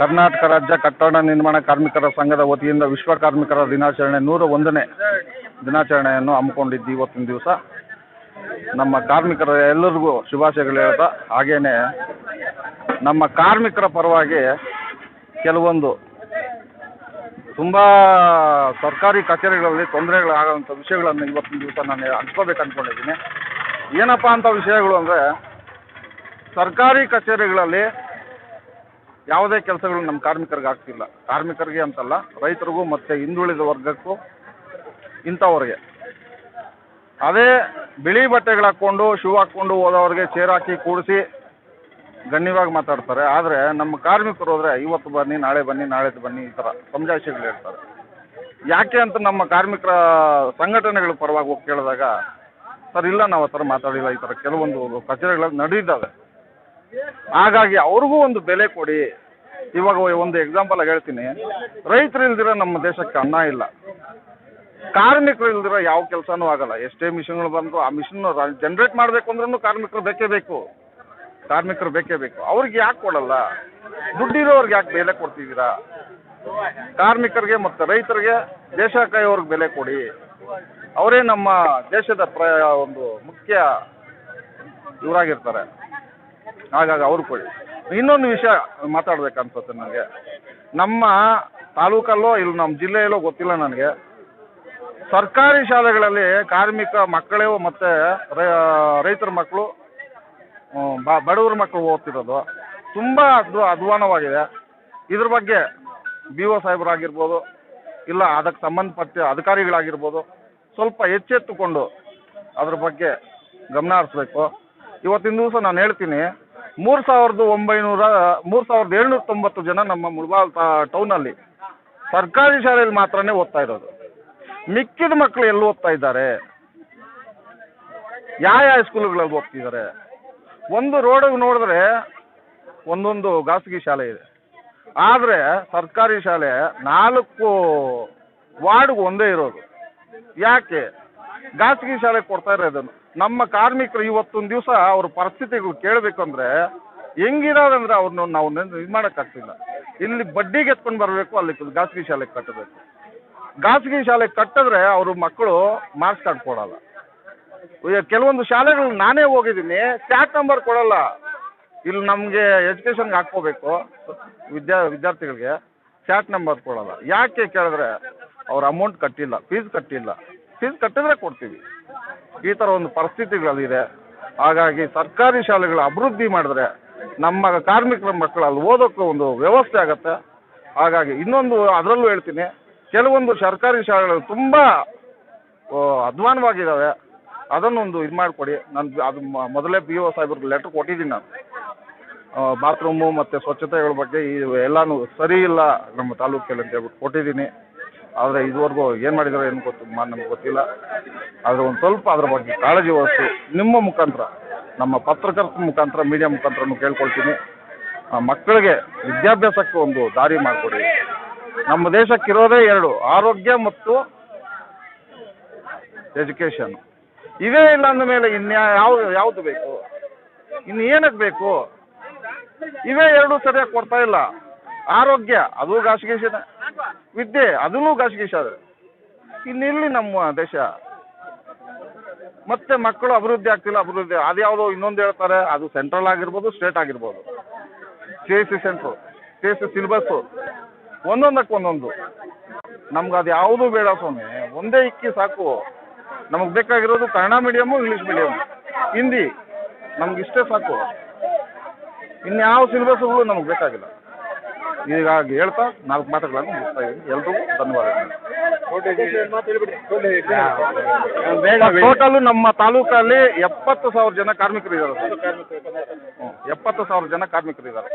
ಕರ್ನಾಟಕ ರಾಜ್ಯ ಕಟ್ಟಡ ನಿರ್ಮಾಣ ಕಾರ್ಮಿಕರ ಸಂಘದ ವತಿಯಿಂದ ವಿಶ್ವ ಕಾರ್ಮಿಕರ ದಿನಾಚರಣೆ ನೂರ ಒಂದನೇ ದಿನಾಚರಣೆಯನ್ನು ಹಮ್ಮಿಕೊಂಡಿದ್ದು ಇವತ್ತಿನ ದಿವಸ. ನಮ್ಮ ಕಾರ್ಮಿಕರ ಎಲ್ಲರಿಗೂ ಶುಭಾಶಯಗಳು ಹೇಳ್ತಾ, ಹಾಗೇನೆ ನಮ್ಮ ಕಾರ್ಮಿಕರ ಪರವಾಗಿ ಕೆಲವೊಂದು ತುಂಬ ಸರ್ಕಾರಿ ಕಚೇರಿಗಳಲ್ಲಿ ತೊಂದರೆಗಳಾಗೋಂಥ ವಿಷಯಗಳನ್ನು ಇವತ್ತಿನ ದಿವಸ ನಾನು ಹಂಚ್ಕೋಬೇಕು ಅಂದ್ಕೊಂಡಿದ್ದೀನಿ. ಏನಪ್ಪ ಅಂತ ವಿಷಯಗಳು ಅಂದರೆ ಸರ್ಕಾರಿ ಕಚೇರಿಗಳಲ್ಲಿ ಯಾವುದೇ ಕೆಲಸಗಳು ನಮ್ಮ ಕಾರ್ಮಿಕರಿಗೆ ಆಗ್ತಿಲ್ಲ. ಕಾರ್ಮಿಕರಿಗೆ ಅಂತಲ್ಲ, ರೈತರಿಗೂ ಮತ್ತು ಹಿಂದುಳಿದ ವರ್ಗಕ್ಕೂ ಇಂಥವ್ರಿಗೆ. ಅದೇ ಬಿಳಿ ಬಟ್ಟೆಗಳು ಹಾಕ್ಕೊಂಡು, ಶೂ ಹಾಕ್ಕೊಂಡು ಹೋದವ್ರಿಗೆ ಚೇರ್ ಹಾಕಿ ಕೂಡಿಸಿ ಗಣ್ಯವಾಗಿ ಮಾತಾಡ್ತಾರೆ. ಆದರೆ ನಮ್ಮ ಕಾರ್ಮಿಕರು ಹೋದರೆ ಇವತ್ತು ಬನ್ನಿ, ನಾಳೆ ಬನ್ನಿ ನಾಳೆದು ಬನ್ನಿ ಈ ಥರ ಸಮಜಾಯಿಷಿಗಳು ಹೇಳ್ತಾರೆ. ಯಾಕೆ ಅಂತ ನಮ್ಮ ಕಾರ್ಮಿಕರ ಸಂಘಟನೆಗಳ ಪರವಾಗಿ ಹೋಗಿ ಕೇಳಿದಾಗ, ಸರ್, ಇಲ್ಲ, ನಾವು ಆ ಥರ ಮಾತಾಡಿಲ್ಲ. ಈ ಥರ ಕೆಲವೊಂದು ಕಚೇರಿಗಳಲ್ಲಿ ನಡೆದಿದ್ದಾವೆ. ಹಾಗಾಗಿ ಅವ್ರಿಗೂ ಒಂದು ಬೆಲೆ ಕೊಡಿ. ಇವಾಗ ಒಂದು ಎಕ್ಸಾಂಪಲ್ ಆಗಿ ಹೇಳ್ತೀನಿ. ರೈತರು ಇಲ್ದಿರ ನಮ್ಮ ದೇಶಕ್ಕೆ ಅನ್ನ ಇಲ್ಲ. ಕಾರ್ಮಿಕರು ಇಲ್ದಿರ ಯಾವ ಕೆಲಸನೂ ಆಗಲ್ಲ. ಎಷ್ಟೇ ಮಿಷನ್ಗಳು ಬಂದು ಆ ಮಿಷನ್ ಜನರೇಟ್ ಮಾಡಬೇಕು ಅಂದ್ರೂ ಕಾರ್ಮಿಕರು ಬೇಕೇ ಬೇಕು. ಕಾರ್ಮಿಕರು ಬೇಕೇ ಬೇಕು. ಅವ್ರಿಗೆ ಯಾಕೆ ಕೊಡಲ್ಲ? ದುಡ್ಡಿರೋರ್ಗೆ ಯಾಕೆ ಬೆಲೆ ಕೊಡ್ತಿದ್ದೀರಾ? ಕಾರ್ಮಿಕರಿಗೆ ಮತ್ತು ರೈತರಿಗೆ ದೇಶ ಕಾಯೋರ್ಗೆ ಬೆಲೆ ಕೊಡಿ. ಅವರೇ ನಮ್ಮ ದೇಶದ ಪ್ರ ಒಂದು ಮುಖ್ಯ ಇವರಾಗಿರ್ತಾರೆ. ಹಾಗಾಗಿ ಅವ್ರು ಕೊಡಿ. ಇನ್ನೊಂದು ವಿಷಯ ಮಾತಾಡ್ಬೇಕನ್ಸುತ್ತೆ ನನಗೆ. ನಮ್ಮ ತಾಲೂಕಲ್ಲೋ ಇಲ್ಲ ನಮ್ಮ ಜಿಲ್ಲೆಯಲ್ಲೋ ಗೊತ್ತಿಲ್ಲ ನನಗೆ. ಸರ್ಕಾರಿ ಶಾಲೆಗಳಲ್ಲಿ ಕಾರ್ಮಿಕ ಮಕ್ಕಳೇ ಮತ್ತು ರೈತರ ಮಕ್ಕಳು ಬ ಬಡವ್ರ ಮಕ್ಕಳು ಓದ್ತಿರೋದು. ತುಂಬ ಅದು ಅಧ್ವಾನವಾಗಿದೆ. ಇದ್ರ ಬಗ್ಗೆ ಬಿ ಒ ಸಾಹೇಬರಾಗಿರ್ಬೋದು, ಇಲ್ಲ ಅದಕ್ಕೆ ಸಂಬಂಧಪಟ್ಟ ಅಧಿಕಾರಿಗಳಾಗಿರ್ಬೋದು, ಸ್ವಲ್ಪ ಎಚ್ಚೆತ್ತುಕೊಂಡು ಅದ್ರ ಬಗ್ಗೆ ಗಮನ ಹರಿಸ್ಬೇಕು. ಇವತ್ತಿನ ದಿವಸ ನಾನು ಹೇಳ್ತೀನಿ ಮೂರು ಸಾವಿರದ ಒಂಬೈನೂರ, ಮೂರು ಸಾವಿರದ ಏಳ್ನೂರ ತೊಂಬತ್ತು ಜನ ನಮ್ಮ ಮುಳಬಾಲ್ ಟೌನಲ್ಲಿ ಸರ್ಕಾರಿ ಶಾಲೆಯಲ್ಲಿ ಮಾತ್ರನೇ ಓದ್ತಾ ಇರೋದು. ಮಿಕ್ಕಿದ ಮಕ್ಕಳು ಎಲ್ಲಿ ಓದ್ತಾ ಇದ್ದಾರೆ? ಯಾವ ಯಾವ ಸ್ಕೂಲ್ಗಳಲ್ಲಿ ಓದ್ತಿದ್ದಾರೆ? ಒಂದು ರೋಡಿಗೆ ನೋಡಿದ್ರೆ ಒಂದೊಂದು ಖಾಸಗಿ ಶಾಲೆ ಇದೆ. ಆದರೆ ಸರ್ಕಾರಿ ಶಾಲೆ ನಾಲ್ಕು ವಾರ್ಡ್ಗೆ ಒಂದೇ ಇರೋದು. ಯಾಕೆ? ಖಾಸಗಿ ಶಾಲೆಗೆ ಕೊಡ್ತಾ ಇರೋದನ್ನು ನಮ್ಮ ಕಾರ್ಮಿಕರು ಇವತ್ತೊಂದು ದಿವಸ ಅವ್ರ ಪರಿಸ್ಥಿತಿಗಳು ಕೇಳಬೇಕು ಅಂದರೆ ಹೆಂಗಿರೋದಂದ್ರೆ ಅವ್ರನ್ನ ನಾವು ಇದು ಮಾಡೋಕ್ಕಾಗ್ತಿಲ್ಲ. ಇಲ್ಲಿ ಬಡ್ಡಿಗೆ ಎತ್ಕೊಂಡು ಬರಬೇಕು, ಅಲ್ಲಿ ಖಾಸಗಿ ಶಾಲೆಗೆ ಕಟ್ಟಬೇಕು. ಖಾಸಗಿ ಶಾಲೆಗೆ ಕಟ್ಟಿದ್ರೆ ಅವ್ರ ಮಕ್ಕಳು ಮಾರ್ಕ್ಸ್ ಕಾರ್ಡ್ ಕೊಡಲ್ಲ. ಕೆಲವೊಂದು ಶಾಲೆಗಳು ನಾನೇ ಹೋಗಿದ್ದೀನಿ ಸ್ಟ್ಯಾಟ್ ನಂಬರ್ ಕೊಡಲ್ಲ. ಇಲ್ಲಿ ನಮಗೆ ಎಜುಕೇಷನ್ಗೆ ಹಾಕ್ಕೋಬೇಕು, ವಿದ್ಯಾ, ವಿದ್ಯಾರ್ಥಿಗಳಿಗೆ ಸ್ಟ್ಯಾಟ್ ನಂಬರ್ ಕೊಡಲ್ಲ. ಯಾಕೆ ಕೇಳಿದ್ರೆ ಅವ್ರ ಅಮೌಂಟ್ ಕಟ್ಟಿಲ್ಲ ಫೀಸ್ ಕಟ್ಟಿಲ್ಲ. ಫೀಸ್ ಕಟ್ಟಿದ್ರೆ ಕೊಡ್ತೀವಿ. ಈ ಥರ ಒಂದು ಪರಿಸ್ಥಿತಿಗಳಲ್ಲಿದೆ ಹಾಗಾಗಿ ಸರ್ಕಾರಿ ಶಾಲೆಗಳ ಅಭಿವೃದ್ಧಿ ಮಾಡಿದ್ರೆ ನಮ್ಮ ಕಾರ್ಮಿಕರ ಮಕ್ಕಳು ಅಲ್ಲಿ ಓದೋಕ್ಕೆ ಒಂದು ವ್ಯವಸ್ಥೆ ಆಗುತ್ತೆ. ಹಾಗಾಗಿ ಇನ್ನೊಂದು ಅದರಲ್ಲೂ ಹೇಳ್ತೀನಿ, ಕೆಲವೊಂದು ಸರ್ಕಾರಿ ಶಾಲೆಗಳು ತುಂಬ ಅಧ್ವಾನವಾಗಿದ್ದಾವೆ ಅದನ್ನೊಂದು ಇದು ಮಾಡಿಕೊಡಿ. ನಾನು, ಅದು ಮೊದಲೇ ಬಿ ಒ ಸಾಹೇಬ್ರಿಗೆ ಲೆಟ್ರ್ ಕೊಟ್ಟಿದ್ದೀನಿ ನಾನು. ಬಾತ್ರೂಮು ಮತ್ತು ಸ್ವಚ್ಛತೆಗಳ ಬಗ್ಗೆ ಈ ಎಲ್ಲನೂ ಸರಿ ಇಲ್ಲ ನಮ್ಮ ತಾಲೂಕಲ್ಲಿ ಅಂತ ಹೇಳ್ಬಿಟ್ಟು ಕೊಟ್ಟಿದ್ದೀನಿ. ಆದರೆ ಇದುವರೆಗೂ ಏನು ಮಾಡಿದರೋ ಏನು ಗೊತ್ತು ನಮ್ಗೆ ಗೊತ್ತಿಲ್ಲ. ಆದರೆ ಒಂದು ಸ್ವಲ್ಪ ಅದ್ರ ಬಗ್ಗೆ ಕಾಳಜಿ ವಹಿಸಿ ನಿಮ್ಮ ಮುಖಾಂತರ, ನಮ್ಮ ಪತ್ರಕರ್ತ ಮುಖಾಂತರ ಮೀಡಿಯಾ ಮುಖಾಂತರ ಕೇಳ್ಕೊಳ್ತೀನಿ. ಆ, ಮಕ್ಕಳಿಗೆ ವಿದ್ಯಾಭ್ಯಾಸಕ್ಕೆ ಒಂದು ದಾರಿ ಮಾಡಿಕೊಡಿ. ನಮ್ಮ ದೇಶಕ್ಕಿರೋದೇ ಎರಡು, ಆರೋಗ್ಯ ಮತ್ತು ಎಜುಕೇಷನ್ ಇವೇ ಇಲ್ಲ ಅಂದ ಮೇಲೆ ಇನ್ಯಾ, ಯಾವ, ಯಾವುದು ಬೇಕು? ಇನ್ನು ಏನಕ್ಕೆ ಬೇಕು? ಇವೇ ಎರಡು ಸರಿಯಾಗಿ ಕೊಡ್ತಾ ಇಲ್ಲ. ಆರೋಗ್ಯ, ಅದು ಖಾಸಗಿ ಶಾಲೆ ವಿದ್ಯೆ, ಅದನ್ನು ಖಾಸಗಿ ಶಾಲೆ. ಇನ್ನೆಲ್ಲಿ ನಮ್ಮ ದೇಶ. ಮತ್ತೆ ಮಕ್ಕಳು ಅಭಿವೃದ್ಧಿ ಆಗ್ತಿಲ್ಲ, ಅಭಿವೃದ್ಧಿ ಅದ್ಯಾವುದೋ ಇನ್ನೊಂದು ಹೇಳ್ತಾರೆ, ಅದು ಸೆಂಟ್ರಲ್ ಆಗಿರ್ಬೋದು ಸ್ಟೇಟ್ ಆಗಿರ್ಬೋದು. C S C centre C S C syllabus ಒಂದೊಂದಕ್ಕೆ ಒಂದೊಂದು. ನಮ್ಗೆ ಅದು ಯಾವುದೂ ಬೇಡ ಸ್ವಾಮಿ, ಒಂದೇ ಇಕ್ಕಿ ಸಾಕು. ನಮಗೆ ಬೇಕಾಗಿರೋದು Kannada medium English medium Hindi, ನಮ್ಗೆ ಇಷ್ಟೇ ಸಾಕು. ಇನ್ಯಾವ ಸಿಲೆಬಸ್ಗಳು ನಮಗೆ ಬೇಕಾಗಿಲ್ಲ. ಹೀಗಾಗಿ ಹೇಳ್ತಾ ನಾಲ್ಕು ಮಾತುಗಳನ್ನು ಮುಗಿಸ್ತಾ ಇದ್ದೀನಿ. ಎಲ್ರಿಗೂ ಧನ್ಯವಾದಗಳು. ಟೋಟಲ್ ನಮ್ಮ ತಾಲೂಕಲ್ಲಿ ಎಪ್ಪತ್ತು ಸಾವಿರ ಜನ ಕಾರ್ಮಿಕರು ಇದ್ದಾರೆ ಸರ್. ಎಪ್ಪತ್ತು ಸಾವಿರ ಜನ ಕಾರ್ಮಿಕರು ಇದ್ದಾರೆ.